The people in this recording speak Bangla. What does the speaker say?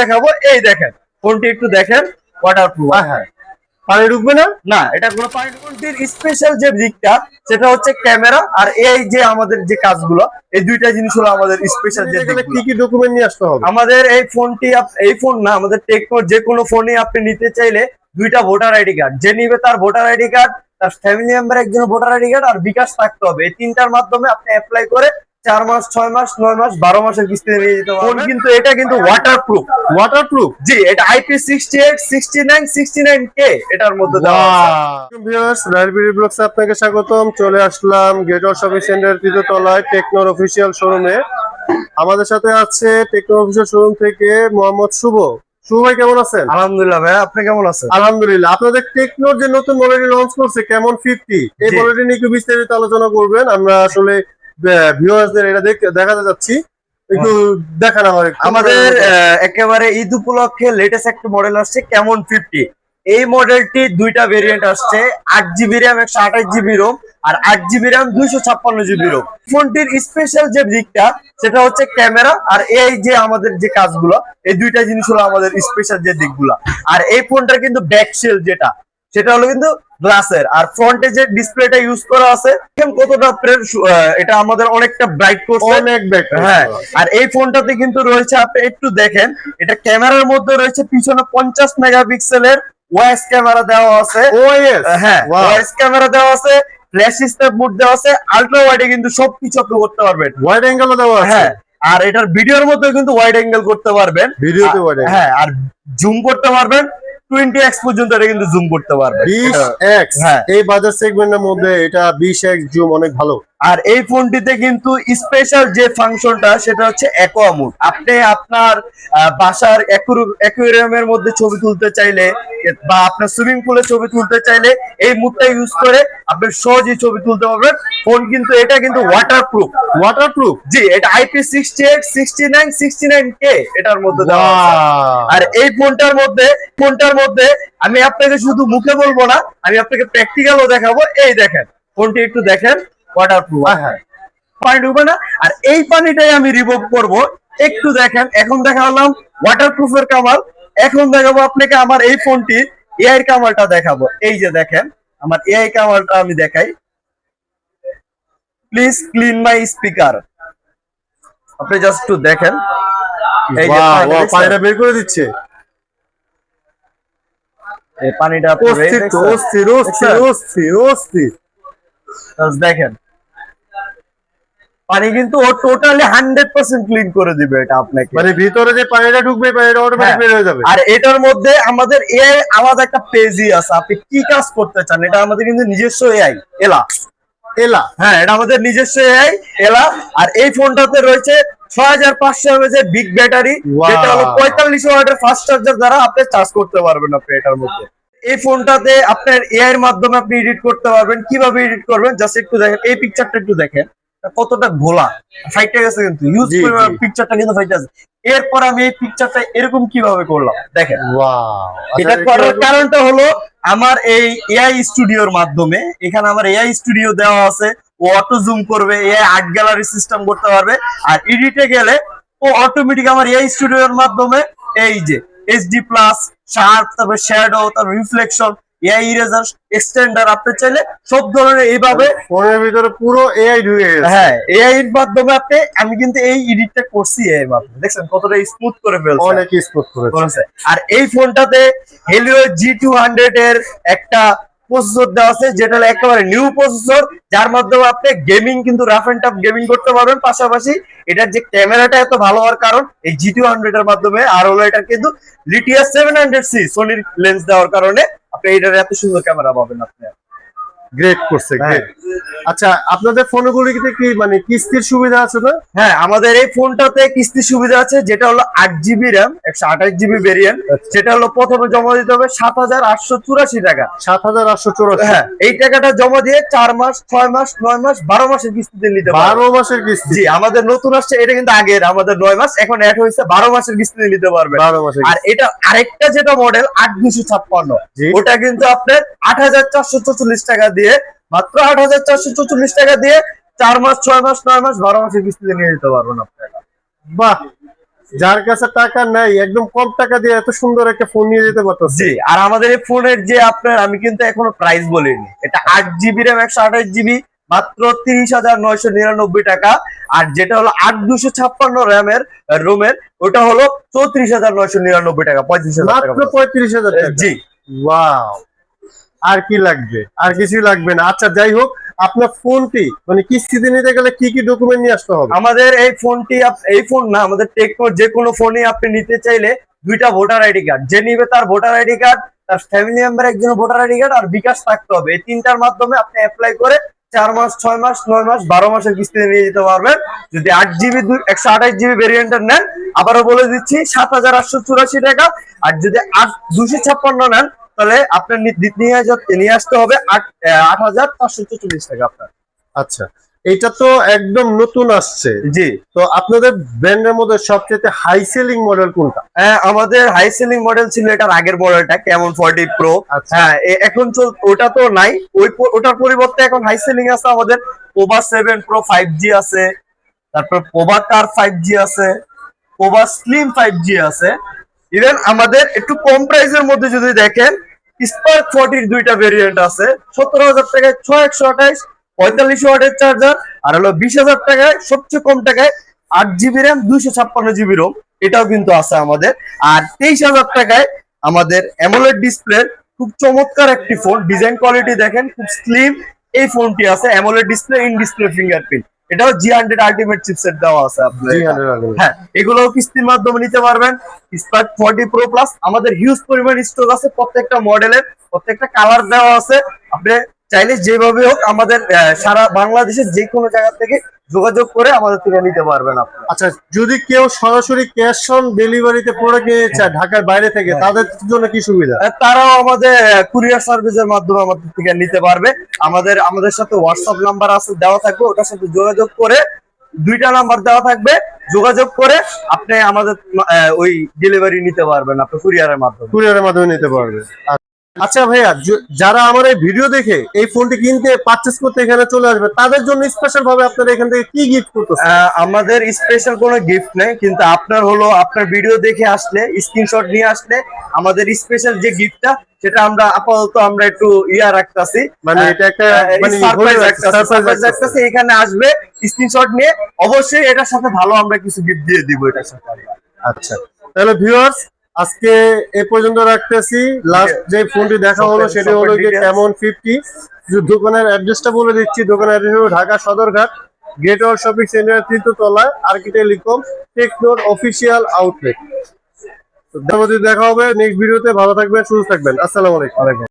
দেখাবো। এই দেখেন ফোনটি একটু দেখেন ওয়াটার প্রুফ হ্যাঁ। পানি ঢুকবে না? না এটা কোনো পানি ফোনটির স্পেশাল যে দিকটা সেটা হচ্ছে ক্যামেরা আর এই যে আমাদের যে কাজগুলো এই দুইটা জিনিস হলো আমাদের স্পেশাল যে কি কি ডকুমেন্ট নিয়ে আসতে হবে? আমাদের এই ফোনটি এই ফোন না আমাদের টেকনো যে কোনো ফোনই আপনি নিতে চাইলে দুইটা ভোটার আইডি কার্ড। যে নিবে তার ভোটার আইডি কার্ড তার ফ্যামিলি মেম্বার একজন ভোটার আইডি কার্ড আর বিকাশ থাকতে হবে। এই তিনটার মাধ্যমে আপনি অ্যাপ্লাই করে চার মাস ছয় মাস নয় মাস বারো মাসের কিস্তি নিয়ে যেতে ফোন কিন্তু এটা কিন্তু ওয়াটার প্রুফ ওয়াটার প্রুফ জি এটা IP sixty eight sixty nine sixty nine কে এটার মধ্যে ব্লগসে আপনাকে স্বাগতম। চলে আসলাম গেটওয়ার শপিং সেন্টার তৃতীয় তলায় টেকনোর অফিসিয়াল শোরুমে আমাদের সাথে আছে টেকনোর অফিসিয়াল শোরুম থেকে মোহাম্মদ শুভ। শুভ ভাই কেমন আছেন? আলহামদুলিল্লাহ ভাই আপনি কেমন আছেন? আলহামদুলিল্লাহ। আপনাদের টেকনোর যে নতুন মডেলটি লঞ্চ করছে কেমন ফিফটি এই। মডেলটি নিয়ে একটু বিস্তারিত আলোচনা করবেন। আমরা আসলে ভিউয়ার্সদের এটা দেখাতে যাচ্ছি। একটু দেখান আমার আমাদের একেবারে ঈদ উপলক্ষে লেটেস্ট একটা মডেল আসছে কেমন ফিফটি এই মডেলটি দুইটা ভেরিয়েন্ট আসছে। আট জিবি র্যাম একশো আঠাশ জিবি রোম আর আট জিবি র্যাম দুইশো ছাপ্পান্ন জিবি রোম ফোনটির স্পেশাল যে দিকটা সেটা হচ্ছে ক্যামেরা আর এই যে আমাদের যে কাজগুলো এই দুইটা জিনিস হলো আমাদের স্পেশাল যে দিকগুলো। আর এই ফোনটার কিন্তু ব্যাকশেল যেটা সেটা হলো কিন্তু গ্লাসের। আর ফ্রন্টে যে ডিসপ্লেটা ইউজ করা আছে কতটা এটা আমাদের অনেকটা ব্রাইট করছে। অনেক হ্যাঁ আর এই ফোনটাতে কিন্তু রয়েছে আপনি একটু দেখেন এটা ক্যামেরার মধ্যে রয়েছে পিছনে পঞ্চাশ মেগাপিক্সেলের ওয়াইস ক্যামেরা দেওয়া আছে। ওএস? হ্যাঁ. ওয়াইস ক্যামেরা দেওয়া আছে ফ্ল্যাশ স্ন্যাপ মোড দেওয়া আছে আলট্রা ওয়াইডে কিন্তু সবকিছু আপনি করতে পারবেন। ওয়াইড অ্যাঙ্গেল দেওয়া আছে? হ্যাঁ আর এটার ভিডিওর মধ্যে কিন্তু ওয়াইড অ্যাঙ্গেল করতে পারবেন। ভিডিওতে ওয়াইড হ্যাঁ আর জুম করতে পারবেন। টোয়েন্টি এক্স পর্যন্ত এটা কিন্তু জুম করতে এটা- এক্স হ্যাঁ। এই বাজার সেগমেন্টের মধ্যে এটা বিশ এক্স জুম অনেক ভালো। আর এই ফোনটিতে কিন্তু স্পেশাল যে ফাংশনটা সেটা হচ্ছে অ্যাকোয়া মুড আপনি আপনার বাসার অ্যাকুয়ারিয়ামের মধ্যে ছবি তুলতে চাইলে বা আপনার সুইমিং পুলে ছবি তুলতে চাইলে এই মুডটা ইউজ করে আপনি সহজেই ছবি তুলতে পারবেন। ফোন কিন্তু এটা কিন্তু ওয়াটার প্রুফ ওয়াটার প্রুফ জি এটা IP sixty eight sixty nine sixty nine কে এটার মধ্যে দেওয়া আর এই ফোনটার মধ্যে ফোনটার মধ্যে আমি আপনাকে শুধু মুখে বলব না আমি আপনাকে প্র্যাকটিক্যালও দেখাবো। এই দেখেন ফোনটি একটু দেখেন। ওয়াটার প্রুফ হ্যাঁ। পানি ঢুকবে না। আর এই পানিটাই আমি রিমুভ করব। একটু দেখেন এখন দেখালাম ওয়াটার প্রুফের কামাল। এখন দেখাবো আপনাকে আমার এই ফোনটির এআই কামালটা দেখাবো। এই যে দেখেন আমার এআই কামালটা আমি দেখাই। প্লিজ ক্লিন মাই স্পিকার আপনি জাস্ট একটু দেখেন। এই যে পানিটা বের করে দিচ্ছে। এই পানিটা অস্থির অস্থির অস্থির অস্থির অস্থির। দেখেন। পানি কিন্তু ও টোটালি হান্ড্রেড পার্সেন্ট ক্লিন করে দিবে এটা আপনাকে। মানে ভিতরে যে পানিটা ঢুকবে পানিটা অটোমেটিক হ্যাঁ। বের হয়ে যাবে। আর এটার মধ্যে আমাদের এআই আলাদা একটা পেজই আছে। আপনি কি কাজ করতে চান? এটা আমাদের কিন্তু নিজস্ব এআই এলা এলা হ্যাঁ এটা আমাদের নিজস্ব এআই এলা আর এই ফোনটাতে রয়েছে ছয় হাজার পাঁচশো এমএচ বিগ ব্যাটারি. যেটা হলো পঁয়তাল্লিশ ওয়াটের ফাস্ট চার্জার দ্বারা আপনি চার্জ করতে পারবেন আপনি এটার মধ্যে। এই ফোনটাতে আপনার এআই এর মাধ্যমে আপনি এডিট করতে পারবেন। কীভাবে এডিট করবেন? জাস্ট একটু দেখেন। এই পিকচারটা একটু দেখেন। কতটা ঘোলা। ফাইটে গেছে কিন্তু। ইউজ। পিকচারটা কিন্তু ফাইটে আছে এরপর আমি এই পিকচারটা এরকম কীভাবে করলাম? দেখেন। ওয়াও এটা করার কারণটা হলো আমার এই এআই স্টুডিওর মাধ্যমে এখানে আমার এআই স্টুডিও দেওয়া আছে। ও অটো জুম করবে এআই আর্ট গ্যালারি সিস্টেম করতে পারবে। আর এডিটে গেলে ও অটোমেটিক আমার এআই স্টুডিওর মাধ্যমে এই যে এইচডি প্লাস শার্প তারপর শ্যাডো তারপর রিফ্লেকশন এআই ইরেজার এক্সটেন্ডার আপনি চাইলে সব ধরনের এইভাবে ফোনের ভিতরে পুরো এআই ঢুকে গেছে। হ্যাঁ এআই এর মাধ্যমে আপনি আমি কিন্তু এই এডিটটা করছি এআই মাধ্যমে। দেখছেন কতটা স্মুথ করে ফেলছে। অনেক স্পোর্ট করে করেছে। আর এই ফোনটাতে হেলিও জি টু হান্ড্রেড এর একটা প্রসেসর দেওয়া আছে, যেটা একেবারে নিউ প্রসেসর যার মাধ্যমে আপনি গেমিং কিন্তু রাফ এন্ড টাফ গেমিং করতে পারবেন। পাশাপাশি এটার যে ক্যামেরাটা এত ভালো হওয়ার কারণ, এই জি টু হান্ড্রেড এর মাধ্যমে, আর হলো এটা কিন্তু লিটিয়া সেভেন হান্ড্রেড সি সোনির লেন্স দেওয়ার কারণে, আপনি এটার এত সুন্দর ক্যামেরা পাবেন আপনি। গ্রেট করছে হ্যাঁ। আচ্ছা আপনাদের ফোনগুলিতে কি মানে কিস্তির সুবিধা আছে না হ্যাঁ আমাদের এই ফোনটাতে কিস্তি সুবিধা আছে যেটা হলো আট জিবি র্যাম একশো আঠাশ জিবি ভেরিয়েন্ট সেটা হলো প্রথমে জমা দিতে হবে সাত হাজার আটশো চুরাশি টাকা। সাত হাজার আটশো চৌরাশি। হ্যাঁ এই টাকাটা জমা দিয়ে চার মাস ছয় মাস নয় মাস বারো মাসের কিস্তিতে নিতে বারো মাসের কিস্তি। জি আমাদের নতুন আসছে এটা কিন্তু আগের আমাদের নয় মাস এখন অ্যাড হয়েছে বারো মাসের কিস্তিতে নিতে পারবে। বারো মাসের আর এটা আরেকটা যেটা মডেল আট দুশো ছাপ্পান্ন। ওটা কিন্তু আপনার আট হাজার চারশো চৌচল্লিশ টাকা দিয়ে মাত্র আট হাজার চারশো চৌচল্লিশ টাকা দিয়ে চার মাস ছয় মাস নয় মাস বারো মাসের কিস্তিতে নিয়ে যেতে পারবেন আপনারা। বাহ! যার কাছে টাকা নাই একদম কম টাকা দিয়ে এত সুন্দর একটা ফোন নিয়ে যেতে পারতেছে। জি আর আমাদের এই ফোনের যে আপনার আমি কিন্তু এখনও প্রাইস বলিনি। এটা আট জিবি র্যাম একশো আঠাশ জিবি মাত্র তিরিশ হাজার নয়শো নিরানব্বই টাকা। আর যেটা হলো আট দুশো ছাপ্পান্ন র্যামের রোমের ওটা হলো চৌত্রিশ হাজার নয়শো নিরানব্বই টাকা পঁয়ত্রিশ হাজার পঁয়ত্রিশ হাজার টাকা। জি ওয়াও আর কি লাগবে? আর কিছুই লাগবে না। আচ্ছা যাই হোক, আপনার ফোনটি মানে কিস্তিতে নিতে গেলে কি কি ডকুমেন্ট নিয়ে আসতে হবে? আমাদের এই ফোনটি এই ফোন না, আমাদের টেকনো যে কোনো ফোনই আপনি নিতে চাইলে দুইটা ভোটার আইডি কার্ড। যে নিবে তার ভোটার আইডি কার্ড, তার ফ্যামিলি মেম্বার একজন ভোটার আইডি কার্ড আর বিকাশ থাকতে হবে। এই তিনটার মাধ্যমে আপনি অ্যাপ্লাই করে চার মাস, ছয় মাস, নয় মাস, বারো মাসের কিস্তিতে নিয়ে যেতে পারবেন। যদি আট জিবি একশো আঠাশ জিবি ভেরিয়েন্টের নেন, আবারও বলে দিচ্ছি, সাত হাজার আটশো চুরাশি টাকা। আর যদি আট দুশো ছাপ্পান্ন নেন তাহলে আপনার নিয়ে আসতে হবে আট হাজার পাঁচশো চল্লিশ টাকা আপনার। আচ্ছা এটা তো একদম নতুন আসছে। জি। তো আপনাদের ব্র্যান্ডের মধ্যে সবচেয়ে হাই সেলিং মডেল কোনটা? হ্যাঁ আমাদের হাই সেলিং মডেল ছিল এটার আগের মডেলটা কেমন ফর্টি প্রো হ্যাঁ এখন ওটা তো নাই। ওই ওটার পরিবর্তে এখন হাই সেলিং আছে আমাদের Pova seven pro five G আছে তারপর পোভা কার ফাইভ জি আছে পোভা স্লিম ফাইভ জি আছে। ইভেন আমাদের একটু কম প্রাইসের মধ্যে যদি দেখেন স্পার্ক ফর্টির দুইটা ভেরিয়েন্ট আছে। সতেরো হাজার টাকায় ছয় একশো আঠাইশ পঁয়তাল্লিশ ওয়াটের চার্জার আর হলো বিশ হাজার টাকায়, সবচেয়ে কম টাকায় আট জিবি র্যাম দুইশো ছাপ্পান্ন জিবি রোম এটাও কিন্তু আছে আমাদের। আর তেইশ হাজার টাকায় আমাদের অ্যামোলেড ডিসপ্লে খুব চমৎকার একটি ফোন ডিজাইন কোয়ালিটি দেখেন, খুব স্লিম এই ফোনটি আছে AMOLED display in display fingerprint এটাও জি হান্ড্রেড আলটিমেট চিপসেট দেওয়া আছে আপনার হ্যাঁ এগুলো কিস্তির মাধ্যমে নিতে পারবেন। স্পার্ক ফর্টি প্রো প্লাস আমাদের হিউজ পরিমাণ স্টক আছে প্রত্যেকটা মডেলের প্রত্যেকটা কালার দেওয়া আছে। আপনি চাইলে যেভাবে হোক আমাদের সারা বাংলাদেশের যে কোনো জায়গা থেকে যোগাযোগ করে আমাদের থেকে নিতে পারবেন আপনি। আচ্ছা যদি কেউ সরাসরি ক্যাশ অন ডেলিভারিতে প্রোডাক্ট নিতে চায় ঢাকার বাইরে থেকে হ্যাঁ। তাদের জন্য কি সুবিধা? তারাও আমাদের কুরিয়ার সার্ভিসের মাধ্যমে আমাদের থেকে নিতে পারবে। আমাদের আমাদের সাথে হোয়াটসঅ্যাপ নাম্বার আছে দেওয়া থাকবে ওটার সাথে যোগাযোগ করে দুইটা নাম্বার দেওয়া থাকবে। যোগাযোগ করে আপনি আমাদের ওই ডেলিভারি নিতে পারবেন আপনি কুরিয়ারের মাধ্যমে। কুরিয়ারের মাধ্যমে নিতে পারবে। আচ্ছা ভাইয়া যারা আমার এই ভিডিও দেখে এই ফোনটি কিনতে পারচেস করতে এখানে চলে আসবে তাদের জন্য স্পেশাল ভাবে আপনারা এখান থেকে কি গিফট করতেছেন? আমাদের স্পেশাল কোনো গিফট নেই কিন্তু আপনার হলো আপনার ভিডিও দেখে আসলে স্ক্রিনশট নিয়ে আসলে আমাদের স্পেশাল যে গিফটটা সেটা আমরা আপাতত আমরা একটু ইয়া রাখতেছি। মানে এটা একটা মানে সারপ্রাইজ সারপ্রাইজ রাখতেছি এখানে আসবে স্ক্রিনশট নিয়ে অবশ্যই এটার সাথে ভালো আমরা কিছু গিফট দিয়ে দিব এটার সাথে। আচ্ছা তাহলে ভিউয়ার্স আজকে এ পর্যন্ত রাখতেছি। লাস্ট যে ফোনটি দেখা হলো সেটি হলো যে কেমন ফিফটি দোকানের অ্যাড্রেসটা বলে দিচ্ছি দোকানের অ্যাড্রেস হলো ঢাকা সদরঘাট গেট ওয়ার শপিং সেন্টার তৃতীয় তলায় আর্কিটেক্ট লিকম টেকনোর অফিসিয়াল আউটলেট দেখা হবে নেক্সট ভিডিওতে ভালো থাকবেন সুস্থ থাকবেন। আসসালামু আলাইকুম।